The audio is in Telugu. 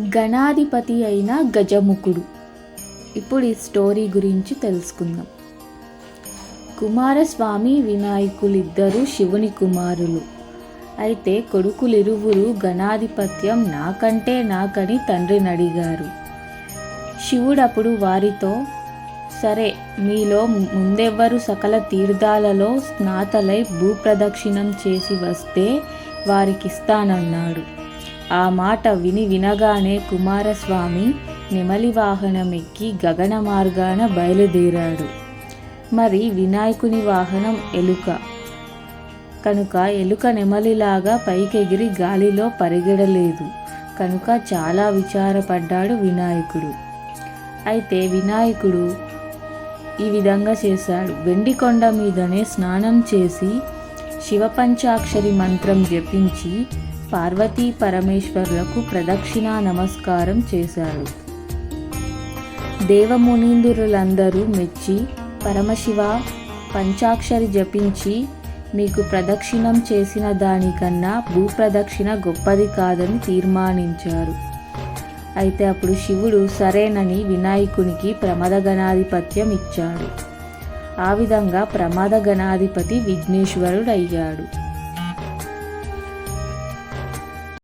గణాధిపతి అయిన గజముఖుడు ఇప్పుడు ఈ స్టోరీ గురించి తెలుసుకుందాం. కుమారస్వామి వినాయకులిద్దరూ శివుని కుమారులు. అయితే కొడుకులిరువురు గణాధిపత్యం నాకంటే నాకని తండ్రిని అడిగారు శివుడప్పుడు వారితో సరే మీలో ముందెవ్వరు సకల తీర్థాలలో స్నాతలై భూప్రదక్షిణం చేసి వస్తే వారికిస్తానన్నాడు. ఆ మాట విని వినగానే కుమారస్వామి నెమలి వాహనం ఎక్కి గగన మార్గాన బయలుదేరాడు. మరి వినాయకుని వాహనం ఎలుక? కనుక ఎలుక నెమలిలాగా పైకెగిరి గాలిలో పరిగెడలేదు. కనుక చాలా విచారపడ్డాడు వినాయకుడు. అయితే వినాయకుడు ఈ విధంగా చేశాడు. వెండి కొండ మీదనే స్నానం చేసి శివపంచాక్షరి మంత్రం జపించి పార్వతీ పరమేశ్వరులకు ప్రదక్షిణా నమస్కారం చేశారు. దేవమునీంద్రులందరూ మెచ్చి పరమశివ పంచాక్షరి జపించి మీకు ప్రదక్షిణం చేసిన దానికన్నా భూప్రదక్షిణ గొప్పది కాదని తీర్మానించారు. అయితే అప్పుడు శివుడు సరేనని వినాయకునికి ప్రమదగణాధిపత్యం ఇచ్చాడు. ఆ విధంగా ప్రమాద గణాధిపతి విఘ్నేశ్వరుడు అయ్యాడు